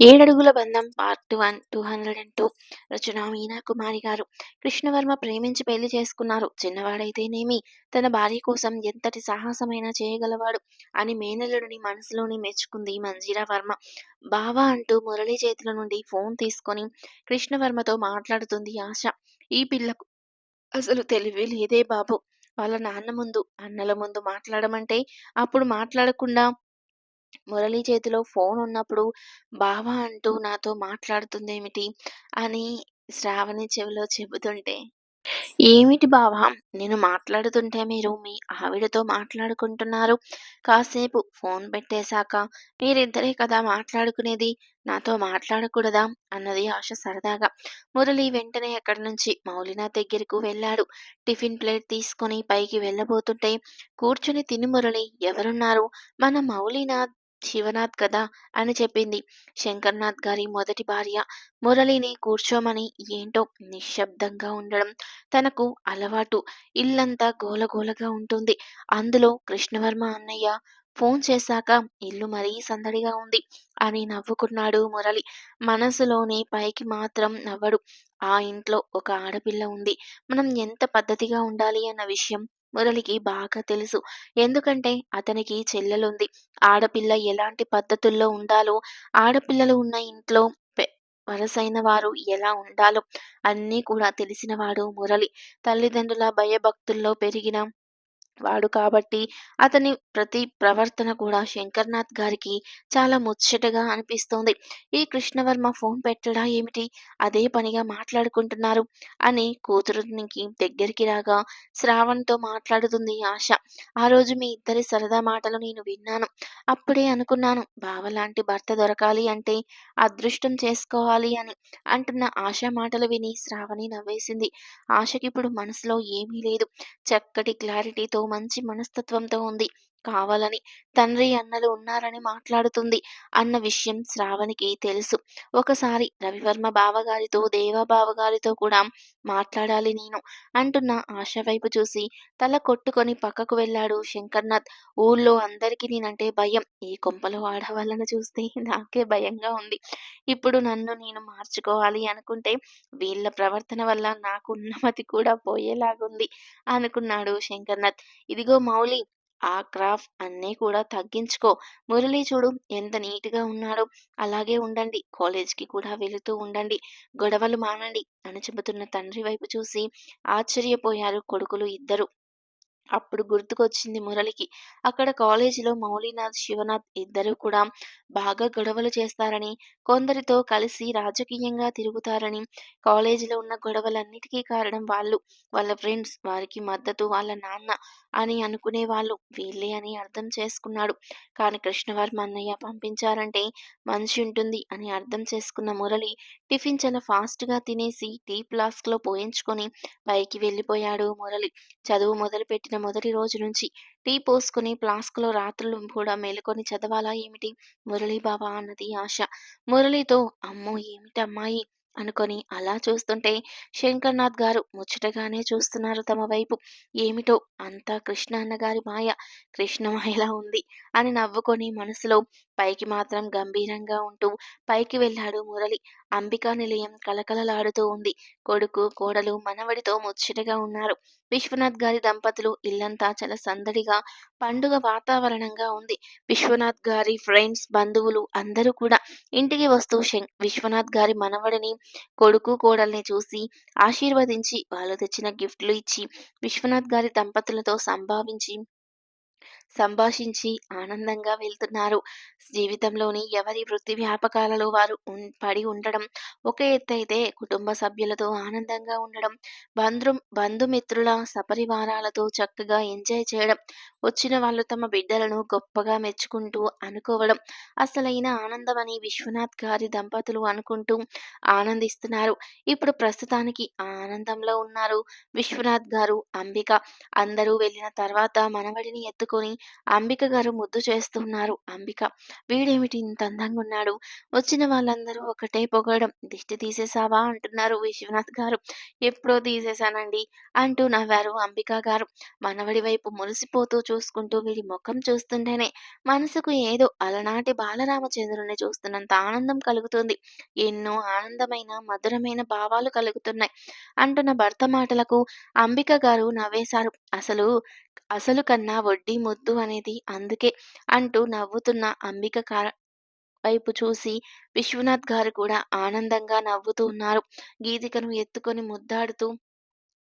ఏడడుగుల బంధం part one two hundred and two. రచన మీనా కుమారి గారు. కృష్ణవర్మ ప్రేమించి పెళ్ళి చేసుకున్నారు. చిన్నవాడైతేనేమి? తన భార్య కోసం ఎంతటి సాహసమైనా చేయగలవాడు అని మేనల్లుడిని మనసులోని మెచ్చుకుంది మంజీరా వర్మ. బావా అంటూ మురళి చేతుల నుండి ఫోన్ తీసుకొని కృష్ణవర్మతో మాట్లాడుతుంది ఆశ. ఈ పిల్లకు అసలు తెలివి లేదే బాబు. వాళ్ళ నాన్న ముందు అన్నల ముందు మాట్లాడమంటే అప్పుడు మాట్లాడకుండా మురళి చేతిలో ఫోన్ ఉన్నప్పుడు బావా అంటూ నాతో మాట్లాడుతుందేమిటి? అని శ్రావణి చెవిలో చెబుతుంటే ఏమిటి బావా? నేను మాట్లాడుతుంటే మీరు మీ ఆవిడతో మాట్లాడుకుంటున్నారు. కాసేపు ఫోన్ పెట్టేశాక మీరిద్దరే కదా మాట్లాడుకునేది? నాతో మాట్లాడకూడదా? అన్నది ఆశ సరదాగా. మురళి వెంటనే అక్కడి నుంచి మౌలినా దగ్గరకు వెళ్ళాడు. టిఫిన్ ప్లేట్ తీసుకొని పైకి వెళ్ళబోతుంటే కూర్చుని తిని మురళి ఎవరున్నారు? మన మౌలినా శివనాథ్ కదా అని చెప్పింది. శంకర్నాథ్ గారి మొదటి భార్య మురళిని కూర్చోమని ఏంటో నిశ్శబ్దంగా ఉండడం తనకు అలవాటు. ఇల్లంతా గోలగోలగా ఉంటుంది. అందులో కృష్ణవర్మ అన్నయ్య ఫోన్ చేశాక ఇల్లు మరీ సందడిగా ఉంది అని నవ్వుకున్నాడు మురళి. మనసులోనే పైకి మాత్రం నవ్వడు. ఆ ఇంట్లో ఒక ఆడపిల్ల ఉంది. మనం ఎంత పద్ధతిగా ఉండాలి అన్న విషయం మురళికి బాగా తెలుసు. ఎందుకంటే అతనికి చెల్లెలుంది. ఆడపిల్ల ఎలాంటి పద్ధతుల్లో ఉండాలో ఆడపిల్లలు ఉన్న ఇంట్లో వరసైన వారు ఎలా ఉండాలో అన్నీ కూడా తెలిసినవాడు మురళి. తల్లిదండ్రుల భయభక్తుల్లో పెరిగిన వాడు కాబట్టి అతని ప్రతి ప్రవర్తన కూడా శంకర్నాథ్ గారికి చాలా ముచ్చటగా అనిపిస్తోంది. ఈ కృష్ణవర్మ ఫోన్ పెట్టడా ఏమిటి? అదే పనిగా మాట్లాడుకుంటున్నారు అని కూతురునికి దగ్గరికి రాగా శ్రావణ్తో మాట్లాడుతుంది ఆశ. ఆ రోజు మీ ఇద్దరి సరదా మాటలు నేను విన్నాను. అప్పుడే అనుకున్నాను బావలాంటి భర్త దొరకాలి అంటే అదృష్టం చేసుకోవాలి అని అంటున్న ఆశ మాటలు విని శ్రావణి నవ్వేసింది. ఆశకిప్పుడు మనసులో ఏమీ లేదు. చక్కటి క్లారిటీతో మంచి మనస్తత్వంతో ఉంది. కావాలని తండ్రి అన్నలు ఉన్నారని మాట్లాడుతుంది అన్న విషయం శ్రావణికి తెలుసు. ఒకసారి రవివర్మ బావగారితో దేవా బావగారితో కూడా మాట్లాడాలి నేను అంటున్న ఆశ వైపు చూసి తల కొట్టుకొని పక్కకు వెళ్ళాడు శంకర్నాథ్. ఊళ్ళో అందరికీ నేనంటే భయం. ఈ కొంపలో ఆడవాళ్ళను చూస్తే నాకే భయంగా ఉంది. ఇప్పుడు నన్ను నేను మార్చుకోవాలి అనుకుంటే వీళ్ళ ప్రవర్తన వల్ల నాకు ఉన్నమతి కూడా పోయేలాగుంది అనుకున్నాడు శంకర్నాథ్. ఇదిగో మౌలి ఆ క్రాఫ్ అన్నీ కూడా తగ్గించుకో. మురళి చూడు ఎంత నీట్గా ఉన్నాడో. అలాగే ఉండండి. కాలేజ్కి కూడా వెళుతూ ఉండండి. గొడవలు మానండి. అని చెబుతున్న తండ్రి వైపు చూసి ఆశ్చర్యపోయారు కొడుకులు ఇద్దరు. అప్పుడు గుర్తుకొచ్చింది మురళికి. అక్కడ కాలేజీలో మౌలినాథ్ శివనాథ్ ఇద్దరు కూడా బాగా గొడవలు చేస్తారని కొందరితో కలిసి రాజకీయంగా తిరుగుతారని కాలేజీలో ఉన్న గొడవలన్నిటికీ కారణం వాళ్ళు. వాళ్ళ ఫ్రెండ్స్ వారికి మద్దతు వాళ్ళ నాన్న అని అనుకునే వాళ్ళు. వీళ్ళే అని అర్థం చేసుకున్నాడు. కానీ కృష్ణవర్మ అన్నయ్య పంపించారంటే మంచి ఉంటుంది అని అర్థం చేసుకున్న మురళి టిఫిన్ చాలా ఫాస్ట్గా తినేసి టీ ఫ్లాస్క్లో పోయించుకొని పైకి వెళ్ళిపోయాడు మురళి. చదువు మొదలుపెట్టిన మొదటి రోజు నుంచి టీ పోసుకుని ఫ్లాస్క్లో రాత్రులు కూడా మేలుకొని చదవాలా ఏమిటి? మురళీబావ బాబా అన్నది ఆశ. మురళితో అమ్మో ఏమిటి అమ్మాయి అనుకొని అలా చూస్తుంటే శంకర్నాథ్ గారు ముచ్చటగానే చూస్తున్నారు తమ వైపు. ఏమిటో అంతా కృష్ణ అన్నగారి మాయ. కృష్ణమాయలా ఉంది అని నవ్వుకొని మనసులో పైకి మాత్రం గంభీరంగా ఉంటూ పైకి వెళ్ళాడు మురళి. అంబికా నిలయం కలకలలాడుతూ ఉంది. కొడుకు కోడలు మనవడితో ముచ్చటగా ఉన్నారు. విశ్వనాథ్ గారి దంపతులు ఇల్లంతా చాలా సందడిగా పండుగ వాతావరణంగా ఉంది. విశ్వనాథ్ గారి ఫ్రెండ్స్ బంధువులు అందరూ కూడా ఇంటికి వస్తూ విశ్వనాథ్ గారి మనవడిని కొడుకు కోడల్ని చూసి ఆశీర్వదించి వాళ్ళు తెచ్చిన గిఫ్ట్లు ఇచ్చి విశ్వనాథ్ గారి దంపతులతో సంభావించి సంభాషించి ఆనందంగా వెళ్తున్నారు. జీవితంలోని ఎవరి వృత్తి వ్యాపకాలలో వారు పడి ఉండడం ఒక ఎత్తైతే కుటుంబ సభ్యులతో ఆనందంగా ఉండడం బంధు బంధుమిత్రుల సపరివారాలతో చక్కగా ఎంజాయ్ చేయడం వచ్చిన వాళ్ళు తమ బిడ్డలను గొప్పగా మెచ్చుకుంటూ అనుకోవడం అసలైన ఆనందం అని విశ్వనాథ్ గారి దంపతులు అనుకుంటూ ఆనందిస్తున్నారు. ఇప్పుడు ప్రస్తుతానికి ఆనందంలో ఉన్నారు విశ్వనాథ్ గారు అంబిక. అందరూ వెళ్ళిన తర్వాత మనవడిని ఎత్తుకొని అంబిక గారు ముద్దు చేస్తున్నారు. అంబిక వీడేమిటి ఇంత అందంగా ఉన్నాడు? వచ్చిన వాళ్ళందరూ ఒకటే పొగడం. దిష్టి తీసేసావా అంటున్నారు విశ్వనాథ్ గారు. ఎప్పుడో తీసేశానండి అంటూ నవ్వారు అంబిక గారు. మనవడి వైపు మురిసిపోతూ చూసుకుంటూ వీడి ముఖం చూస్తుంటేనే మనసుకు ఏదో అలనాటి బాలరామచంద్రుని చూస్తున్నంత ఆనందం కలుగుతుంది. ఎన్నో ఆనందమైన మధురమైన భావాలు కలుగుతున్నాయి అంటున్న భర్త మాటలకు అంబిక గారు నవ్వేశారు. అసలు అసలు కన్నా వడ్డీ ముద్దు అనేది అందుకే అంటూ నవ్వుతున్న అంబిక వైపు చూసి విశ్వనాథ్ గారు కూడా ఆనందంగా నవ్వుతూ ఉన్నారు. గీతికను ఎత్తుకొని ముద్దాడుతూ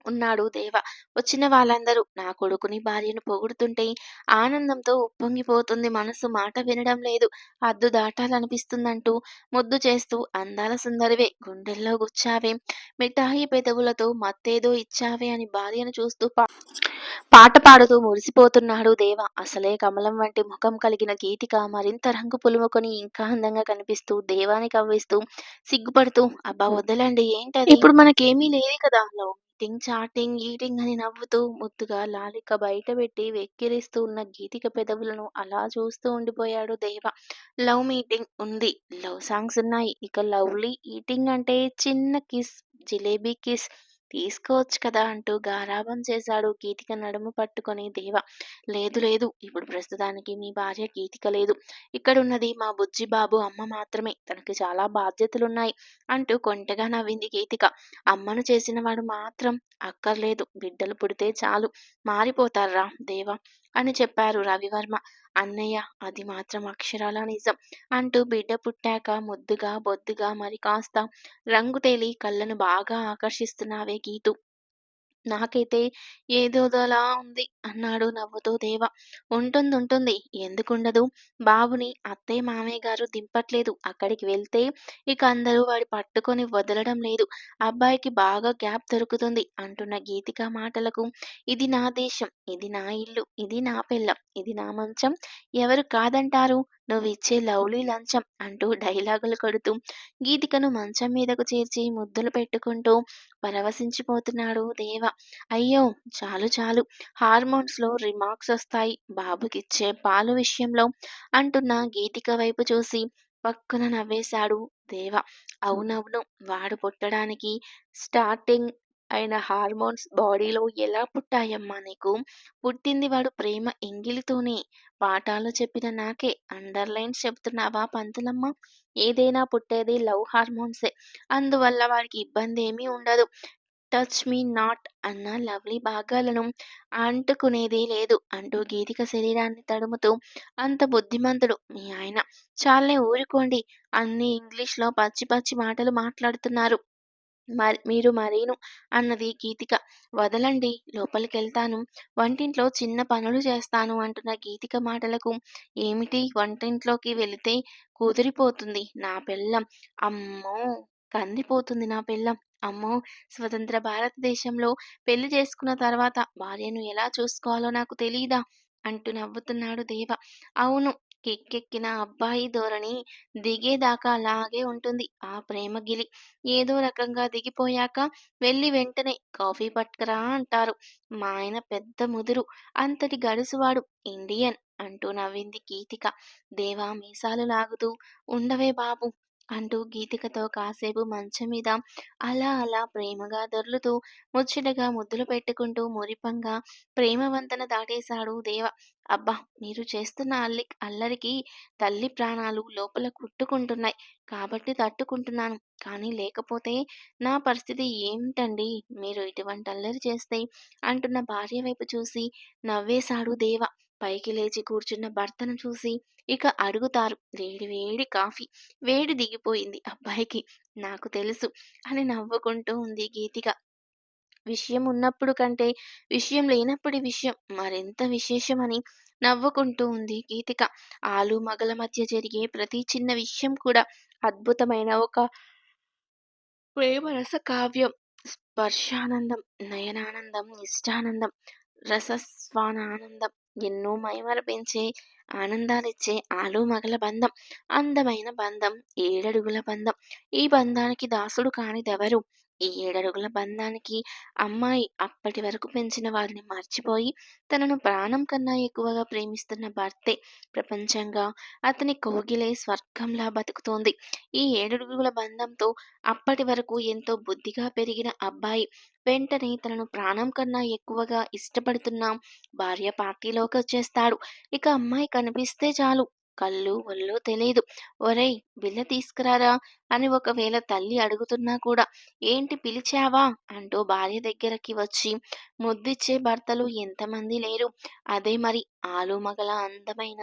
ఉన్నాడు దేవ. వచ్చిన వాళ్ళందరూ నా కొడుకుని భార్యను పొగుడుతుంటే ఆనందంతో ఉప్పొంగిపోతుంది మనసు మాట వినడం లేదు. అద్దు దాటాలనిపిస్తుందంటూ ముద్దు చేస్తూ అందాల సుందరివే గుండెల్లో గుచ్చావే. మిఠాయి పెదవులతో మత్తేదో ఇచ్చావే అని భార్యను చూస్తూ పా- పాట పాడుతూ మురిసిపోతున్నాడు దేవ. అసలే కమలం వంటి ముఖం కలిగిన గీతిక మరింత రంగు పులుముకొని ఇంకా అందంగా కనిపిస్తూ దేవాన్ని కవ్విస్తూ సిగ్గుపడుతూ అబ్బా వదలండి ఏంటది? ఇప్పుడు మనకేమీ లేదు కదా. లవ్ మీటింగ్ చాటింగ్ ఈటింగ్ అని నవ్వుతూ ముద్దుగా లాలిక బయట పెట్టి వెక్కిరిస్తూ ఉన్న గీతిక పెదవులను అలా చూస్తూ ఉండిపోయాడు దేవ. లవ్ మీటింగ్ ఉంది. లవ్ సాంగ్స్ ఉన్నాయి. ఇక లవ్లీ ఈటింగ్ అంటే చిన్న కిస్ జిలేబీ కిస్ తీసుకోవచ్చు కదా అంటూ గారాబం చేశాడు గీతిక నడుము పట్టుకొని దేవ. లేదు లేదు ఇప్పుడు ప్రస్తుతానికి మీ భార్య గీతిక లేదు. ఇక్కడున్నది మా బుజ్జి బాబు అమ్మ మాత్రమే. తనకి చాలా బాధ్యతలున్నాయి అంటూ కొంటగా నవ్వింది గీతిక. అమ్మను చేసిన వాడు మాత్రం అక్కర్లేదు. బిడ్డలు పుడితే చాలు. మారిపోతారా దేవా? అని చెప్పారు రవివర్మ. అన్నయ్య అది మాత్రం అక్షరాల నిజం అంటూ బిడ్డ పుట్టాక ముద్దుగా బొద్దుగా మరి కాస్త రంగు తేలి కళ్ళను బాగా ఆకర్షిస్తున్నావే గీతు. నాకైతే ఏదోదలా ఉంది అన్నాడు నవ్వుతూ దేవ. ఉంటుంది ఉంటుంది. ఎందుకుండదు? బాబుని అత్తయ్య మామయ్య గారు దింపట్లేదు. అక్కడికి వెళ్తే ఇక అందరూ వాడి పట్టుకొని వదలడం లేదు. అబ్బాయికి బాగా గ్యాప్ దొరుకుతుంది అంటున్న గీతిక మాటలకు. ఇది నా దేశం ఇది నా ఇల్లు ఇది నా పిల్లం ఇది నా మంచం. ఎవరు కాదంటారు? నువ్విచ్చే లవ్లీ లంచం అంటూ డైలాగులు కొడుతూ గీతికను మంచం మీదకు చేర్చి ముద్దులు పెట్టుకుంటూ పరవశించిపోతున్నాడు దేవ. అయ్యో చాలు చాలు. హార్మోన్స్లో రిమార్క్స్ వస్తాయి. బాబుకిచ్చే పాలు విషయంలో అంటున్న గీతిక వైపు చూసి పక్కున నవ్వేశాడు దేవ. అవునవును వాడు పుట్టడానికి స్టార్టింగ్ అయిన హార్మోన్స్ బాడీలో ఎలా పుట్టాయమ్మా నీకు? పుట్టింది వాడు ప్రేమ ఎంగిలితోనే. పాఠాలు చెప్పిన నాకే అండర్లైన్స్ చెప్తున్నావా పంతులమ్మ? ఏదైనా పుట్టేది లవ్ హార్మోన్సే. అందువల్ల వాడికి ఇబ్బంది ఏమీ ఉండదు. టచ్ మీ నాట్ అన్న లవ్లీ భాగాలను అంటుకునేదే లేదు అంటూ గీతిక శరీరాన్ని తడుముతూ అంత బుద్ధిమంతుడు మీ ఆయన. చాలే ఊరుకోండి. అన్ని ఇంగ్లీష్లో పచ్చి పచ్చి మాటలు మాట్లాడుతున్నారు. మరి మీరు మరీను అన్నది గీతిక. వదలండి లోపలికెళ్తాను. వంటింట్లో చిన్న పనులు చేస్తాను అంటున్న గీతిక మాటలకు. ఏమిటి? వంటింట్లోకి వెళితే కుదిరిపోతుంది నా పెళ్ళం. అమ్మో! కందిపోతుంది నా పెళ్ళం. అమ్మో! స్వతంత్ర భారతదేశంలో పెళ్ళి చేసుకున్న తర్వాత భార్యను ఎలా చూసుకోవాలో నాకు తెలియదా అంటూ నవ్వుతున్నాడు దేవ. అవును కిక్కెక్కిన అబ్బాయి ధోరణి దిగేదాకా అలాగే ఉంటుంది. ఆ ప్రేమ గిలి ఏదో రకంగా దిగిపోయాక వెళ్ళి వెంటనే కాఫీ పట్టుకరా అంటారు. మా ఆయన పెద్ద ముదురు అంతటి గడుసువాడు ఇండియన్ అంటూ నవ్వింది కీతిక. దేవా మీసాలు లాగుతూ ఉండవే బాబు అంటూ గీతికతో కాసేపు మంచం మీద అలా అలా ప్రేమగా దొర్లుతూ ముచ్చటగా ముద్దులు పెట్టుకుంటూ మురిపంగా ప్రేమవంతన దాటేశాడు దేవ. అబ్బా! మీరు చేస్తున్న అల్లి అల్లరికి తల్లి ప్రాణాలు లోపల కుట్టుకుంటున్నాయి. కాబట్టి తట్టుకుంటున్నాను. కానీ లేకపోతే నా పరిస్థితి ఏమిటండి? మీరు ఇటువంటి అల్లరి చేస్తే అంటున్న భార్య వైపు చూసి నవ్వేశాడు దేవ. పైకి లేచి కూర్చున్న భర్తను చూసి ఇక అడుగుతారు వేడి వేడి కాఫీ వేడి దిగిపోయింది అబ్బాయికి నాకు తెలుసు అని నవ్వుకుంటూ ఉంది గీతిక. విషయం ఉన్నప్పుడు కంటే విషయం లేనప్పుడు విషయం మరింత విశేషమని నవ్వుకుంటూ ఉంది గీతిక. ఆలు మగల మధ్య జరిగే ప్రతి చిన్న విషయం కూడా అద్భుతమైన ఒక ప్రేమరస కావ్యం. స్పర్శానందం నయనానందం ఇష్టానందం రసస్వానానందం ఎన్నో మైమరపించే ఆనందాలిచ్చే ఆలు మగల బంధం అందమైన బంధం ఏడడుగుల బంధం. ఈ బంధానికి దాసుడు కానిదెవరు? ఈ ఏడడుగుల బంధానికి అమ్మాయి అప్పటి వరకు పెంచిన వారిని మర్చిపోయి తనను ప్రాణం కన్నా ఎక్కువగా ప్రేమిస్తున్న భర్తే ప్రపంచంగా అతని కోగిలే స్వర్గంలా బతుకుతోంది. ఈ ఏడడుగుల బంధంతో అప్పటి వరకు ఎంతో బుద్ధిగా పెరిగిన అబ్బాయి వెంటనే తనను ప్రాణం కన్నా ఎక్కువగా ఇష్టపడుతున్న భార్య పార్టీలోకి వచ్చేస్తాడు. ఇక అమ్మాయి కనిపిస్తే చాలు. కళ్ళు ఒళ్ళు తెలియదు ఒరేయ్ బిల్ల తీసుకురారా? అని ఒకవేళ తల్లి అడుగుతున్నా కూడా ఏంటి పిలిచావా? అంటూ భార్య దగ్గరకి వచ్చి ముద్దిచ్చే భర్తలు ఎంతమంది లేరు. అదే మరి ఆలుమగల అందమైన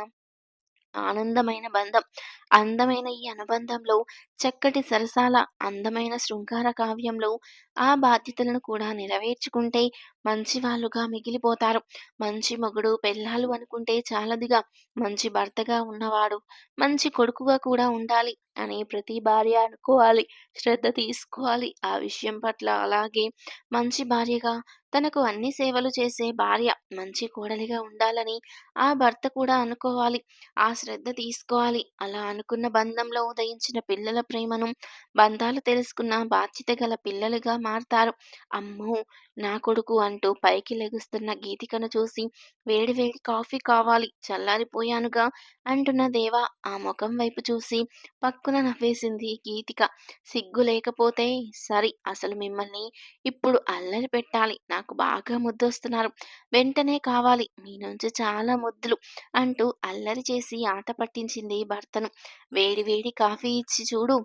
ఆనందమైన బంధం. అందమైన ఈ అనుబంధంలో చక్కటి సరసాల అందమైన శృంగార కావ్యంలో ఆ బాధ్యతలను కూడా నెరవేర్చుకుంటే మంచి వాళ్ళుగా మిగిలిపోతారు. మంచి మొగుడు పెళ్ళాలు అనుకుంటే చాలదిగా. మంచి భర్తగా ఉన్నవాడు మంచి కొడుకుగా కూడా ఉండాలి అని ప్రతి భార్య అనుకోవాలి శ్రద్ధ తీసుకోవాలి. ఆ విషయం పట్ల అలాగే మంచి భార్యగా తనకు అన్ని సేవలు చేసే భార్య మంచి కోడలిగా ఉండాలని ఆ భర్త కూడా అనుకోవాలి. ఆ శ్రద్ధ తీసుకోవాలి. అలా అనుకున్న బంధంలో ఉదయించిన పిల్లల ప్రేమను బంధాలు తెలుసుకున్న బాధ్యత గల పిల్లలుగా మారతారు. అమ్మో! నా కొడుకు అంటూ పైకి లెగుస్తున్న గీతికను చూసి వేడి వేడి కాఫీ కావాలి చల్లారిపోయానుగా అంటున్న దేవా ఆ ముఖం వైపు చూసి పక్కున నవ్వేసింది గీతిక. సిగ్గు లేకపోతే సరి అసలు మిమ్మల్ని ఇప్పుడు అల్లరి పెట్టాలి. నాకు బాగా ముద్దొస్తున్నారు. వెంటనే కావాలి. మీ నుంచి చాలా ముద్దులు అంటూ అల్లరి చేసి ఆట పట్టించింది భర్తను. వేడి వేడి కాఫీ ఇచ్చి చూడు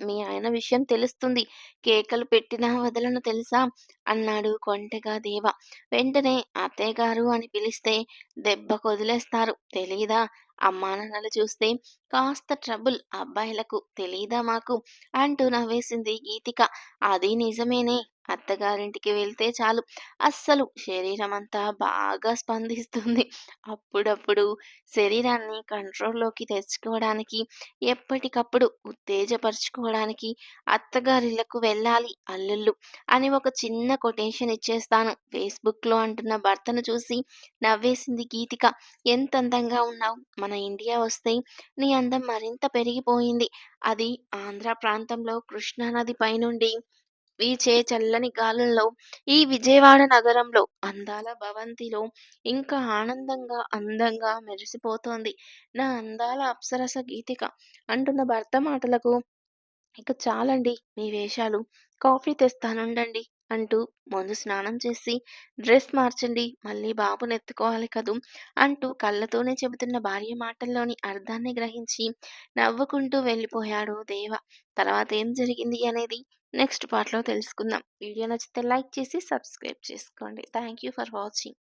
మీ ఆయన విషయం తెలుస్తుంది. కేకలు పెట్టినా వదలను తెలుసా? అన్నాడు కొంటెగా దేవ. వెంటనే అత్తయ్య గారు అని పిలిస్తే దెబ్బ కొదిలేస్తారు. తెలీదా? అమ్మా నాన్నలు చూస్తే కాస్త ట్రబుల్ అబ్బాయిలకు తెలీదా మాకు? అంటూ నవ్వేసింది గీతిక. అది నిజమేనే. అత్తగారింటికి వెళ్తే చాలు. అస్సలు శరీరం అంతా బాగా స్పందిస్తుంది. అప్పుడప్పుడు శరీరాన్ని కంట్రోల్లోకి తెచ్చుకోవడానికి ఎప్పటికప్పుడు ఉత్తేజపరచుకోవడానికి అత్తగారిళ్ళకు వెళ్ళాలి అల్లుళ్ళు అని ఒక చిన్న కొటేషన్ ఇచ్చేస్తాను. ఫేస్బుక్లో అంటున్న భర్తను చూసి నవ్వేసింది గీతిక. ఎంత అందంగా ఉన్నావు మన ఇండియా వస్తే నీ అందం మరింత పెరిగిపోయింది. అది ఆంధ్ర ప్రాంతంలో కృష్ణానది పైనుండి వీచే చల్లని గాలుల్లో ఈ విజయవాడ నగరంలో అందాల భవంతిలో ఇంకా ఆనందంగా అందంగా మెరిసిపోతోంది. నా అందాల అప్సరస గీతిక అంటున్న భర్త మాటలకు ఇక చాలండి మీ వేషాలు. కాఫీ తెస్తానుండండి. అంటూ ముందు స్నానం చేసి డ్రెస్ మార్చండి మళ్ళీ బాబుని ఎత్తుకోవాలి కదూ అంటూ కళ్ళతోనే చెబుతున్న భార్య మాటల్లోని అర్థాన్ని గ్రహించి నవ్వుకుంటూ వెళ్ళిపోయాడు దేవ. తర్వాత ఏం జరిగింది అనేది నెక్స్ట్ పార్ట్లో తెలుసుకుందాం. వీడియో నచ్చితే లైక్ చేసి సబ్స్క్రైబ్ చేసుకోండి. Thank you for watching.